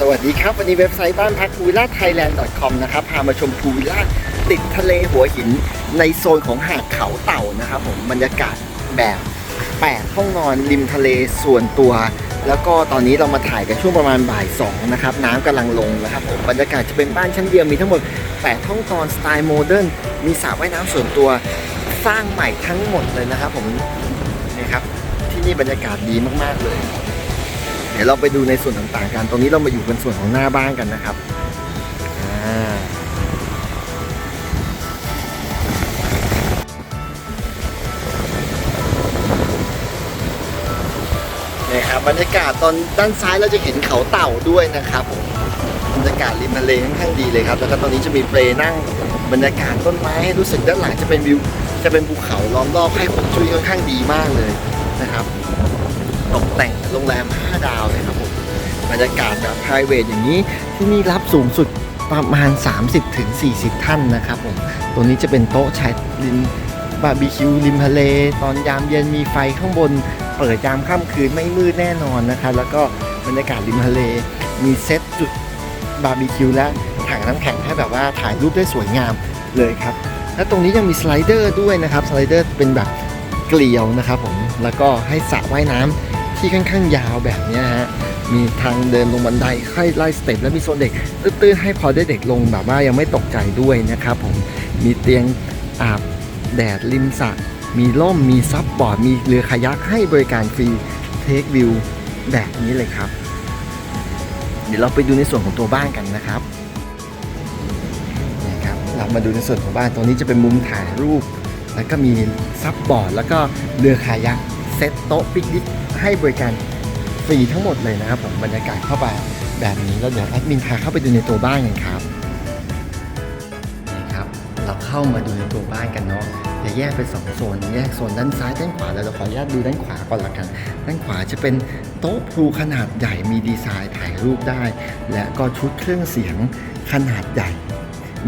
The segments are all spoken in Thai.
สวัสดีครับ วันนี้เว็บไซต์บ้านพักพูวิลล่าไทยแลนด์ .com นะครับพามาชมพูวิลล่าติดทะเลหัวหินในโซนของหาดเขาเต่านะครับผมบรรยากาศแบบ 8 ห้องนอนริมทะเลส่วนตัว แล้วก็ตอนนี้เรามาถ่ายกันช่วงประมาณบ่าย2นะครับน้ำกำลังลงนะครับผมบรรยากาศจะเป็นบ้านชั้นเดียวมีทั้งหมด 8 ห้องนอนสไตล์โมเดิร์นมีสระว่ายน้ำส่วนตัวสร้างใหม่ทั้งหมดเลยนะครับผมนี่ครับที่นี่บรรยากาศดีมากๆเลย เดี๋ยวเราไปดูในส่วนต่างๆกันตรงนี้เรามาอยู่กันส่วนของหน้าบ้านกันนะครับอ่านี่ครับบรรยากาศตอนด้านซ้ายเราจะเห็นเขาเต่าด้วยนะครับผมบรรยากาศริมทะเลค่อนข้างดีเลยครับ แล้วก็ตอนนี้จะมีเปลนั่งบรรยากาศต้นไม้ให้รู้สึกด้านหลังจะเป็นวิวจะเป็นภูเขาล้อมรอบให้ผมช่วยค่อนข้างดีมากเลยนะครับ ตกแต่งโรงแรม 5 ดาวเลยครับผมบรรยากาศแบบ p r i v a t อย่างนี้ ที่นี่รับสูงสุดประมาณ 30-40ถึงท่านนะครับผมตัวนี้จะเป็นโต๊ะชายริมบาร์บีคิวริมทะเล ตอนยามเย็นมีไฟข้างบน เปิดยามค่ำคืนไม่มืดแน่นอนนะครับแล้วก็บรรยากาศริมทะเล มีเซตจุดบาร์บีคิวและถังน้ำแข็งให้แบบว่าถ่ายรูปได้สวยงามเลยครับ และตรงนี้ยังมีสไลเดอร์ด้วยนะครับ สไลเดอร์เป็นแบบเกลียวนะครับผม แล้วก็ให้สระว่ายน้ำ ที่ค่อนข้างยาวแบบนี้ฮะ มีทางเดินลงบันไดให้ไล่สเต็ปและมีโซนเด็กตื้นๆให้พอได้เด็กลงแบบว่ายังไม่ตกใจด้วยนะครับผม มีเตียงอาบแดดริมสระ มีร่ม มีซับบอร์ด มีเรือคายักให้บริการฟรีเทควิวแบบนี้เลยครับ เดี๋ยวเราไปดูในส่วนของตัวบ้านกันนะครับนี่ครับ เรามาดูในส่วนของบ้าน ตรงนี้จะเป็นมุมถ่ายรูป แล้วก็มีซับบอร์ด แล้วก็เรือคายักเซตโต๊ะปิกนิก ให้บริการฟรีทั้งหมดเลยนะครับผมบรรยากาศเข้าไปแบบนี้แล้วเดี๋ยวแอดมินพาเข้าไปดูในตัวบ้านกันครับนี่ครับ เราเข้ามาดูในตัวบ้านกันเนาะจะแยกเป็นสองโซนแยกโซนด้านซ้ายด้านขวาแล้วเราขออนุญาตดูด้านขวาก่อนละกัน ด้านขวาจะเป็นโต๊ะพูขนาดใหญ่มีดีไซน์ถ่ายรูปได้ และก็ชุดเครื่องเสียงขนาดใหญ่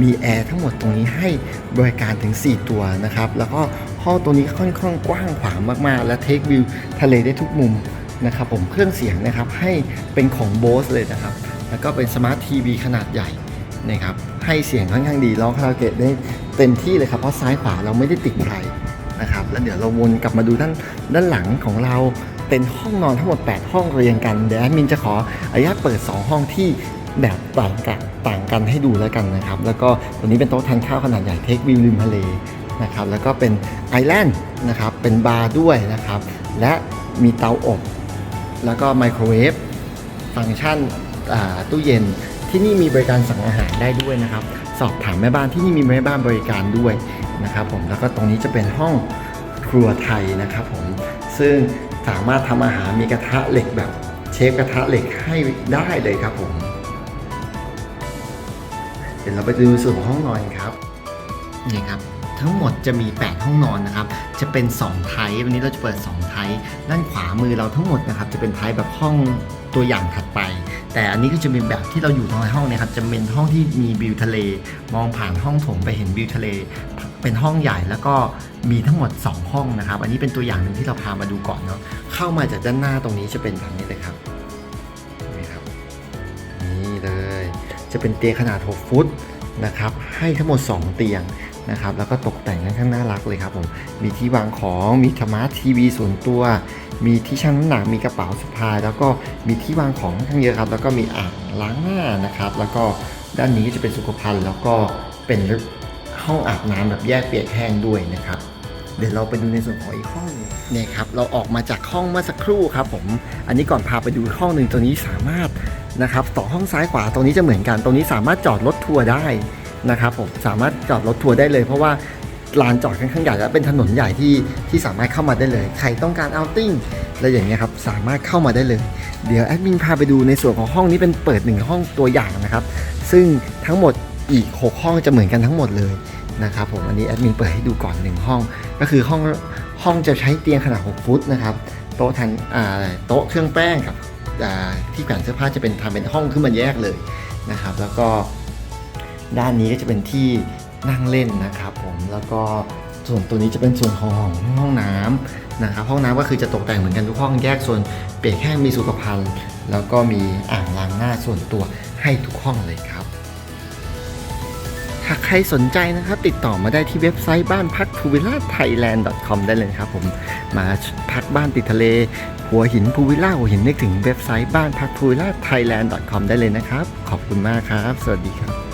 มีแอร์ทั้งหมดตรงนี้ให้บริการถึง 4 ตัวนะครับ แล้วก็ห้องตัวนี้ค่อนข้างกว้างขวางมากๆ และเทควิวทะเลได้ทุกมุมนะครับผมเครื่องเสียงนะครับให้เป็นของ Bose เลยนะครับ แล้วก็เป็นสมาร์ททีวีขนาดใหญ่นะครับให้เสียงค่อนข้างดีร้องคาราโอเกะได้เต็มที่เลยครับ เพราะซ้ายขวาเราไม่ได้ติดใครนะครับแล้วเดี๋ยวเราวนกลับมาดูด้านด้านหลังของเราเป็นห้องนอนทั้งหมด 8 ห้องเรียงกัน เดี๋ยวแอดมินจะขออนุญาตเปิด 2 ห้องที่ แบบต่างกันต่างกันให้ดูแล้วกันนะครับ แล้วก็ตัวนี้เป็นโต๊ะทานข้าวขนาดใหญ่เทควิวริมทะเลนะครับ แล้วก็เป็นไอแลนด์นะครับ เป็นบาร์ด้วยนะครับ และมีเตาอบ แล้วก็ไมโครเวฟ ฟังก์ชันตู้เย็น ที่นี่มีบริการสั่งอาหารได้ด้วยนะครับ สอบถามแม่บ้านที่นี่มีแม่บ้านบริการด้วยนะครับผม แล้วก็ตรงนี้จะเป็นห้องครัวไทยนะครับผม ซึ่งสามารถทำอาหารมีกระทะเหล็กแบบเชฟกระทะเหล็กให้ได้เลยครับผม ดี๋ยวเราไปดูส่วนของห้องนอนครับนี่ครับทั้งหมดจะมี 8 ห้องนอนนะครับ จะเป็น2ไทป์วันนี้เราจะเปิด2ไทป์ด้านขวามือเราทั้งหมดนะครับ จะเป็นไทป์แบบห้องตัวอย่างถัดไป แต่อันนี้ก็จะเป็นแบบที่เราอยู่ในห้องเนะครับ จะเป็นห้องที่มีวิวทะเล มองผ่านห้องโถงไปเห็นวิวทะเล เป็นห้องใหญ่แล้วก็มีทั้งหมด 2 ห้องนะครับ อันนี้เป็นตัวอย่างหนึ่งที่เราพามาดูก่อนเนาะ เข้ามาจากด้านหน้าตรงนี้จะเป็นแบบนี้เลยครับ นี่ครับ นี่เลย จะเป็นเตียงขนาด 6 ฟุตนะครับให้ทั้งหมด 2 เตียงนะครับแล้วก็ตกแต่งค่อนข้างน่ารักเลยครับผมมีที่วางของมีสมาร์ททีวีส่วนตัว มีที่ชั่งน้ำหนักมีกระเป๋าสะพาย แล้วก็มีที่วางของค่อนข้างเยอะครับ แล้วก็มีอ่างล้างหน้านะครับ แล้วก็ด้านนี้ก็จะเป็นสุขภัณฑ์ แล้วก็เป็นห้องอาบน้ำแบบแยกเปียกแห้งด้วยนะครับ เดี๋ยวเราไปดูในส่วนของอีกห้องนึงเนี่ยครับเราออกมาจากห้องเมื่อสักครู่ครับผมอันนี้ก่อนพาไปดูห้องหนึ่งตัวนี้สามารถ นะครับต่อห้องซ้ายขวาตรงนี้จะเหมือนกัน ตรงนี้สามารถจอดรถทัวร์ได้นะครับผมสามารถจอดรถทัวร์ได้เลย เพราะว่าลานจอดค่อนข้างใหญ่และเป็นถนนใหญ่ที่ที่สามารถเข้ามาได้เลย ใครต้องการเอาท์ติ้งอะไรอย่างเงี้ยครับสามารถเข้ามาได้เลย เดี๋ยวแอดมินพาไปดูในส่วนของห้องนี้เป็นเปิดหนึ่งห้องตัวอย่างนะครับ ซึ่งทั้งหมดอีก 6 ห้องจะเหมือนกันทั้งหมดเลยนะครับผมอันนี้แอดมินเปิดให้ดูก่อนหนึ่งห้อง ก็คือห้องห้องจะใช้เตียงขนาด 6 ฟุตนะครับ โต๊ะทานอ่าโต๊ะเครื่องแป้งกับ ที่แขวนเสื้อผ้าจะเป็นทำเป็นห้องขึ้นมาแยกเลยนะครับ แล้วก็ด้านนี้ก็จะเป็นที่นั่งเล่นนะครับผมแล้วก็ส่วนตัวนี้จะเป็นส่วนของห้องน้ำนะครับ ห้องน้ำก็คือจะตกแต่งเหมือนกันทุกห้องแยกส่วนเปียกแห้งมีสุขภัณฑ์ แล้วก็มีอ่างล้างหน้าส่วนตัวให้ทุกห้องเลยครับ รสนใจนะครับ ติดต่อมาได้ที่เว็บไซต์บ้านพักพูวิลล่าไทยแลนด์ .com ได้เลยครับผมมาพักบ้านติดทะเล หัวหินพูวิลล่าหัวหินนึกถึงเว็บไซต์บ้านพักพูวิลล่าไทยแลนด์ .com ได้เลยนะครับ ขอบคุณมากครับ สวัสดีครับ